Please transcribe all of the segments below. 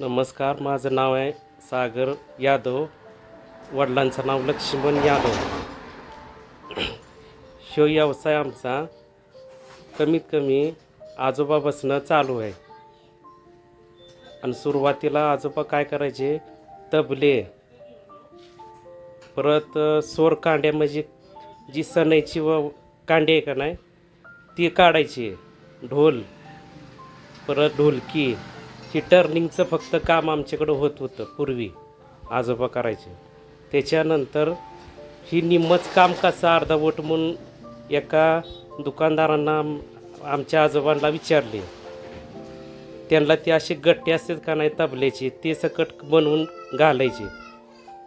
नमस्कार माझं नाव आहे सागर यादव. वडिलांचं नाव लक्ष्मण यादव. शो व्यवसाय आमचा कमीत कमी आजोबापासनं चालू आहे. आणि सुरुवातीला आजोबा काय करायचे? तबले. परत सोर कांड्या म्हणजे जी सणायची व कांडी आहे का नाही ती काढायची. ढोल. परत ढोलकी. ही टर्निंगचं फक्त काम आमच्याकडं होत होतं पूर्वी आजोबा करायचे. त्याच्यानंतर ही निम्मच काम कसं अर्धवट म्हणून एका दुकानदारांना आमच्या आजोबांना विचारले. त्यांना ते असे गट्टे असतात का नाही तबल्याचे ते सकट बनवून घालायचे.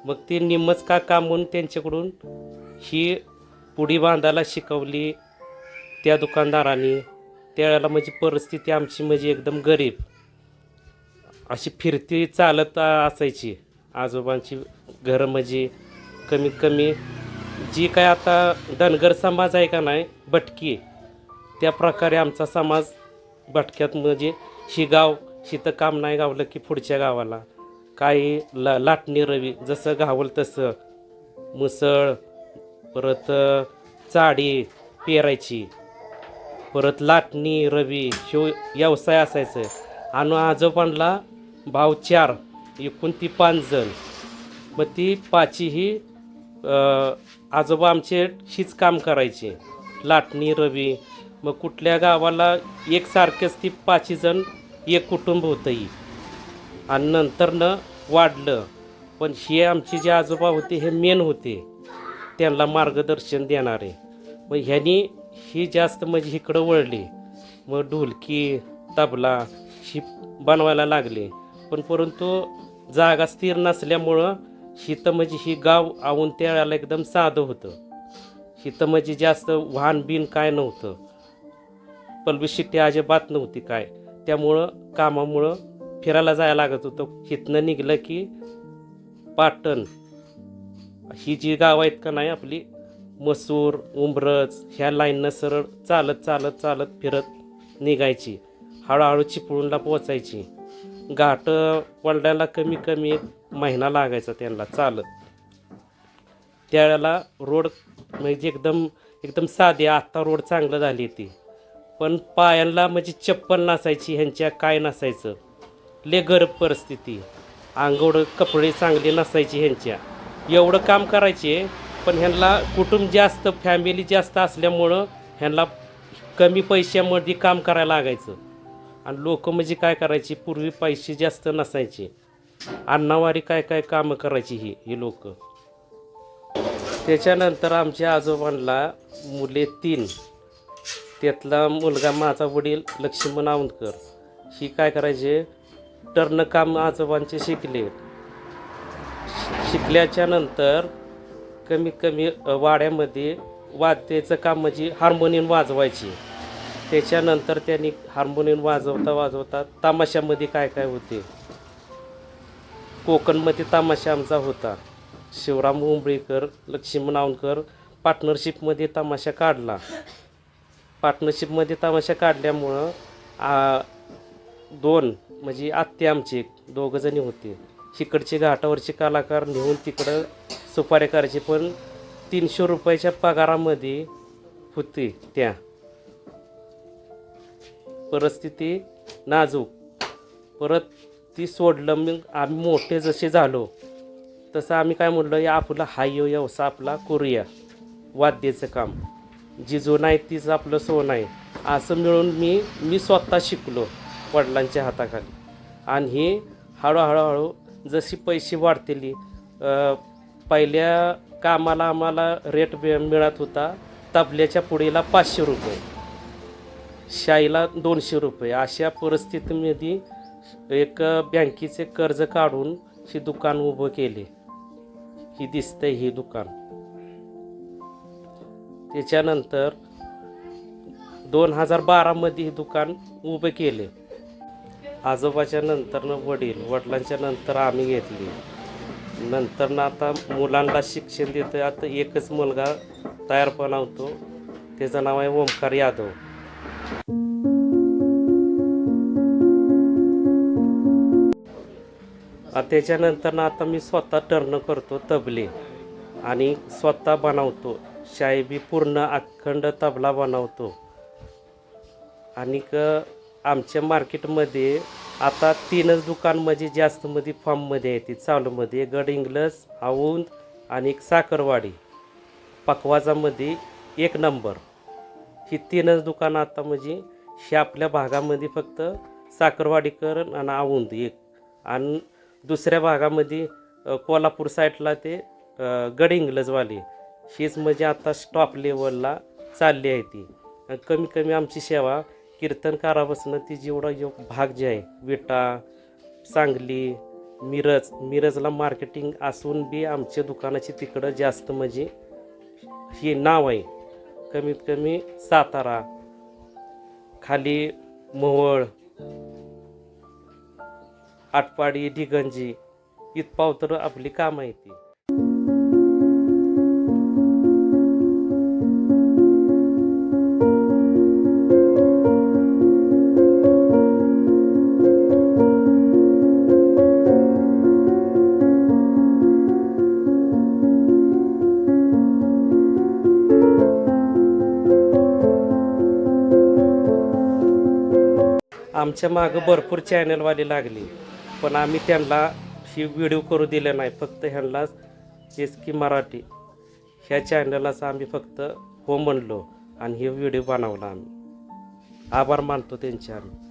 मग ते निम्मच का काम म्हणून त्यांच्याकडून ही पुढी बांधायला शिकवली त्या दुकानदारांनी. त्यावेळेला म्हणजे परिस्थिती आमची म्हणजे एकदम गरीब. अशी फिरती चालत असायची. आजोबांची घरं म्हणजे कमीत कमी जी काय आता धनगर समाज आहे का नाही भटकी. त्या प्रकारे आमचा समाज भटक्यात म्हणजे ही गाव शिथं काम नाही गावलं की पुढच्या गावाला. काही ला लाटणी रवी जसं गावल तसं. मुसळ परत चाडी पेरायची. परत लाटणी रवी शिव व्यवसाय असायचं. आणि आजोबांना भाव चार एकूण ती पाच जण. मग ती पाचीही आजोबा आमचे हीच काम करायचे. लाटणी रवी मग कुठल्या गावाला एकसारखेच ती पाची जण एक कुटुंब होतंही आणि नंतरनं वाढलं. पण हे आमचे जे आजोबा होते हे मेन होते. त्यांना मार्गदर्शन देणारे. मग ह्यांनी ही जास्त म्हणजे इकडं वळली. मग ढोलकी तबला ही बनवायला लागले. पण परंतु जागा स्थिर नसल्यामुळं शीतं म्हणजे ही गाव आवून त्याला एकदम साधं होतं. शीतं म्हणजे जास्त वाहन बिन काय नव्हतं. पलवी शिट्टी अजिबात नव्हती काय. त्यामुळं कामामुळं फिरायला जायला लागत होतं. हिथनं निघलं की पाटण. ही जी गावं आहेत का नाही आपली मसूर उंबरज ह्या लाईननं सरळ चालत चालत चालत फिरत निघायची. हळूहळू चिपळूणला पोचायची घाट वळण्याला कमी कमी महिना लागायचा त्यांना चालत. त्यावेळेला रोड म्हणजे एकदम एकदम साधे आत्ता रोड चांगलं झाली ती. पण पायांना म्हणजे चप्पल नसायची ह्यांच्या काय नसायचं? ले गरब परिस्थिती. अंगोड कपडे चांगले नसायचे ह्यांच्या. एवढं काम करायचे पण ह्यांना कुटुंब जास्त फॅमिली जास्त असल्यामुळं ह्यांना कमी पैशामध्ये काम करायला लागायचं. आणि लोक म्हणजे काय करायची? पूर्वी पैसे जास्त नसायचे. अन्नावारी काय काय कामं करायची ही ही लोक. त्याच्यानंतर आमच्या आजोबांना मुले तीन. त्यातला मुलगा माझा वडील लक्ष्मण आवंदकर ही काय करायचे? टर्न काम आजोबांचे शिकले. शिकल्याच्या नंतर कमीत कमी वाड्यामध्ये वाद्याचं काम म्हणजे हार्मोनियम वाजवायची. त्याच्यानंतर त्यांनी हार्मोनियम वाजवता वाजवता तमाशामध्ये काय काय होते? कोकणमध्ये तमाशा आमचा होता. शिवराम उंबळीकर लक्ष्मण आवनकर पार्टनरशिपमध्ये तमाशा काढला. पार्टनरशिपमध्ये तमाशा काढल्यामुळं आ, दोन म्हणजे आत्ते आमचे दोघंजणी होते. इकडचे घाटावरचे कलाकार नेऊन तिकडं सुपाऱ्या करायचे पण तीनशे रुपयाच्या पगारामध्ये होते त्या. परिस्थिती नाजूक. परत ती सोडलं मग आम्ही मोठे जसे झालो. तसं आम्ही काय म्हणलं या आपला हा यो व्यवसाय आपला करूया वाद्याचं काम. जी जुनं आहे तीच आपलं सोनं आहे. असं मिळून मी मी स्वतः शिकलो वडिलांच्या हाताखाली. आणि हे हळूहळूहळू जशी पैसे वाढतेली पहिल्या कामाला आम्हाला रेट मिळत होता तबल्याच्या पुढेला पाचशे रुपये. शाईला दोनशे रुपये. अशा परिस्थितीमध्ये एक बँकेचे कर्ज काढून ही दुकान उभं केले. ही दिसतंय ही दुकान. त्याच्यानंतर दोन हजार बारामध्ये हे दुकान उभे केले. आजोबाच्या नंतरनं वडील वडिलांच्या नंतर आम्ही घेतली. नंतरनं आता मुलांना शिक्षण देतं आता एकच मुलगा तयारपणा होतो. त्याचं नाव आहे ओमकार यादव. त्याच्यानंतर ना आता मी स्वतः टर्न करतो तबले. आणि स्वतः बनवतो. शायबी पूर्ण अखंड तबला बनवतो. आणि आमच्या मार्केटमध्ये आता तीनच दुकान म्हणजे जास्त फॉर्ममध्ये आहे ती. चालूमध्ये गड इंग्लस औंद आणि एक साखरवाडी. पकवाजामध्ये एक नंबर. ही तीनच दुकानं आता म्हणजे ही आपल्या भागामध्ये फक्त साखरवाडीकर आणि औंध एक. आणि दुसऱ्या भागामध्ये कोल्हापूर साईडला ते गड इंग्लजवाले. हीच म्हणजे आता स्टॉप लेवलला चालली आहे ती. कमी कमी आमची सेवा कीर्तनकारापासून ती जेवढा योग भाग जे आहे विटा सांगली मिरज मिरजला मार्केटिंग असून बी आमच्या दुकानाची तिकडं जास्त म्हणजे ही नाव आहे. कमीत कमी सातारा खाली मोहोळ आटपाडी ढिगंजी इथपाव तर आपली कामं येते आमच्या मागं भरपूर चॅनलवाले लागले. पण आम्ही त्यांना ही व्हिडिओ करू दिले नाही. फक्त ह्यांना एस की मराठी. ह्या चॅनलाच आम्ही फक्त हो म्हणलो आणि हे व्हिडिओ बनवला आम्ही. आभार मानतो त्यांचे आम्ही.